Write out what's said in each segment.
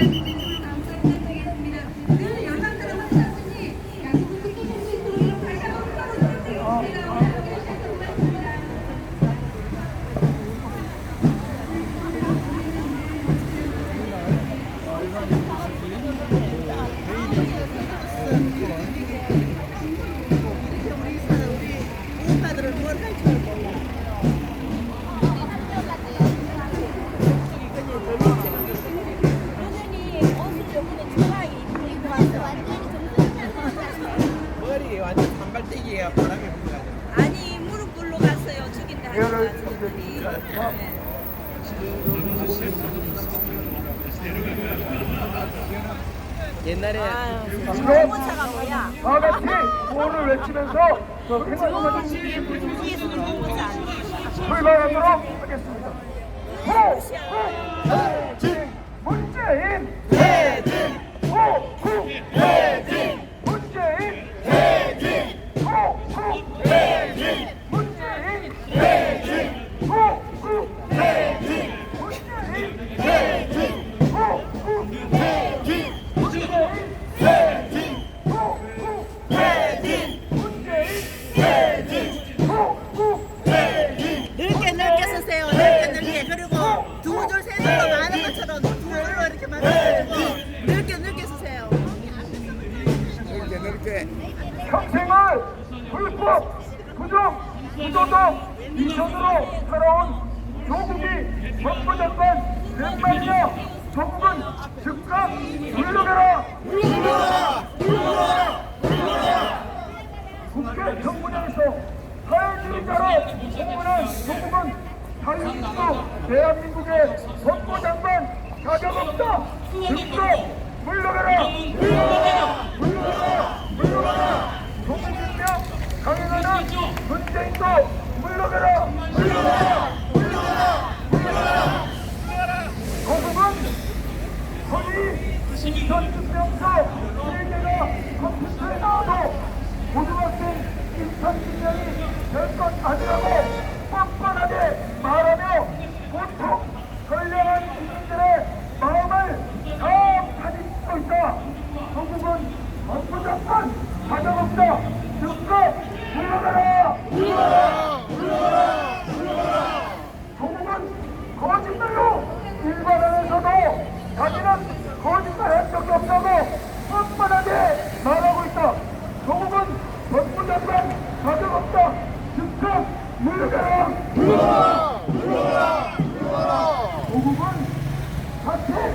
Thank you. 네. 옛날에 홍보차가 뭐야? 다 같이 구호를 외치면서 저 생활동을 뒤에서 홍보차 아니야? 출발하도록 하겠습니다. 호! 호! 진! 문재인! 불법, 부정, 부도덕, 미션으로 살아온 조국이 정부장관 몇 말이냐 조국은 즉각 물러가라. 물러가라 물러가라 물러가라 국회 정부장에서 사회주의자로 공문한 조국은 자유민주 대한민국의 법무장관 자격 없다. 즉각 물러가라 물러가라 물러가라 조국이며 문재인도 물러가라! 물러가라! 물러가라! 물러가라 조국은 거의 인턴증명서 세개가 컴퓨터에 나와도 고등학생 인턴증명이 될 것 아니라고 뻔뻔하게 말하며 보통 선량한 국민들의 마음을 다 가지고 있다. 조국은 법부장관 가정없다. 즉각 물러가라! 물러가라! 물러가라! 물러가라! 조국은 거짓말로 일반안에서도 자기는 거짓말한 적이 없다고 뻔뻔하게 말하고 있다. 조국은 법무장관 자격 없다. 즉각 물러가라! 물러가라! 물러가라! 물러가라! 조국은 사태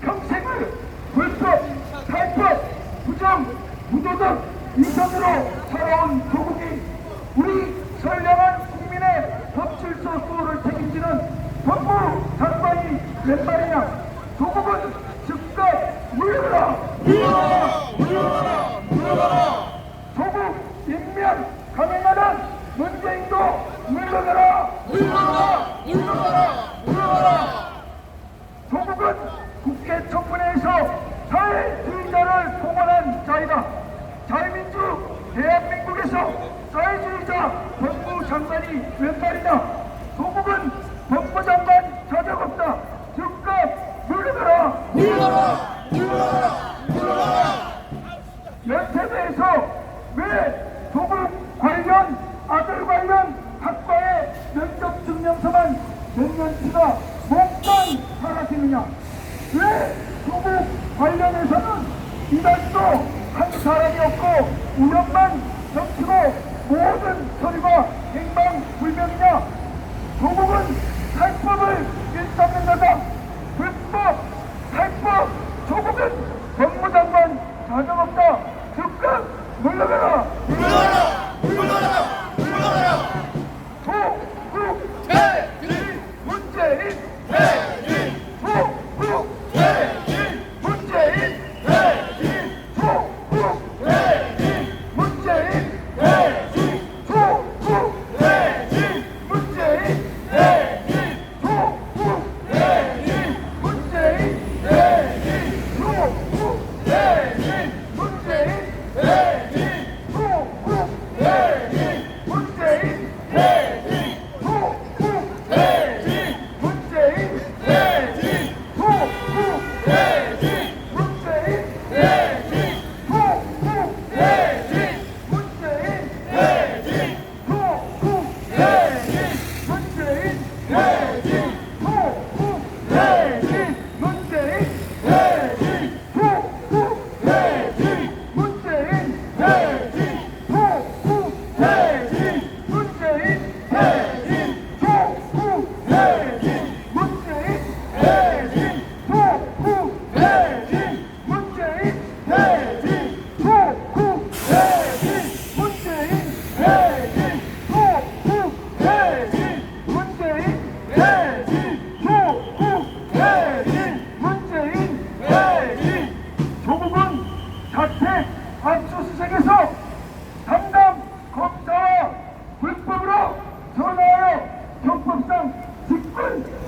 평생을 불법, 탈법, 부정, 무도덕, 이성으로 살아온 조국이 우리 선량한 국민의 법질서 수호를 책임지는 법무 말이냐? 조국은 즉각 물러가라! 물러가라! 물러가라! 물러가라! 조국 인면 강행하는 문재인도! 물러가라! 물러가라! 물러가라! 조국은 국회 청문회에서 사회주의자를 봉헌한 자이다. 자유민주 대한민국에서 사회주의자 법무장관이 웬 말이냐? 조국은 법무장관 자격 없다. 즉각 물러가라. 물러가라. 물러가라. 물러가라. 연세대에서 왜 조국 관련 아들 관련 학과의 면접 증명서만 몇 년치가 몽땅 사라지느냐? 왜 조국 관련해서는 이달도 한 사람이 없고 우연만 넘치고 모든 서류가 행방불명이냐? 조국은 탈법을 일삼는다다.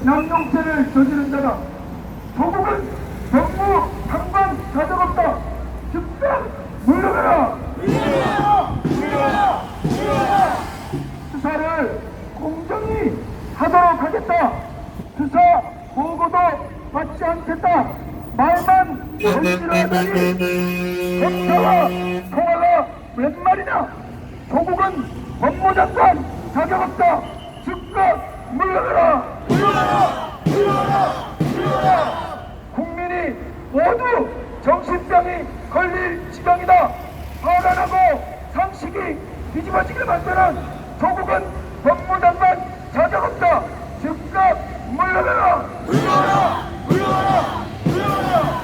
남용죄를 저지른 자가 조국은 정부 상관 자격 없다. 즉각 물러가라! 물러가라! 물러가라! 수사를 공정히 하도록 하겠다. 수사 보고도 받지 않겠다. 말만 전실하다니 검사와 통화가 웬 말이냐? 조국은 법무장관 자격 없다. 즉각 물러가라! 정신병이 걸릴 지경이다. 파란하고 상식이 뒤집어지게 만드는 조국은 법무장관 자격 없다. 즉각 물러가라! 물러가라! 물러가라! 물러가라!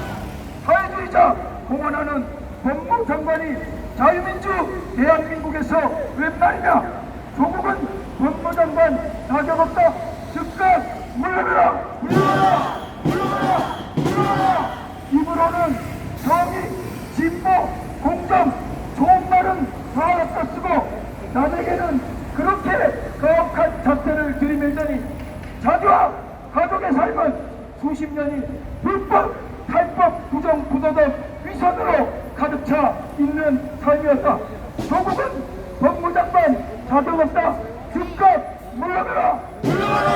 사회주의자 공언하는 법무장관이 자유민주 대한민국에서 웬 말이냐? 조국은 법무장관 자격 없다. 즉각 물러가라! 물러가라 물러가라 물러가라 입으로는 정의 진보 공정 좋은 말은 다 없다 쓰고 남에게는 그렇게 거룩한 잣대를 들이밀더니 자기와 가족의 삶은 수십 년이 불법, 탈법, 부정, 부도덕, 위선으로 가득 차 있는 삶이었다. 조국은 법무장관 자격 없다. 즉각 물러가라! 물러가라!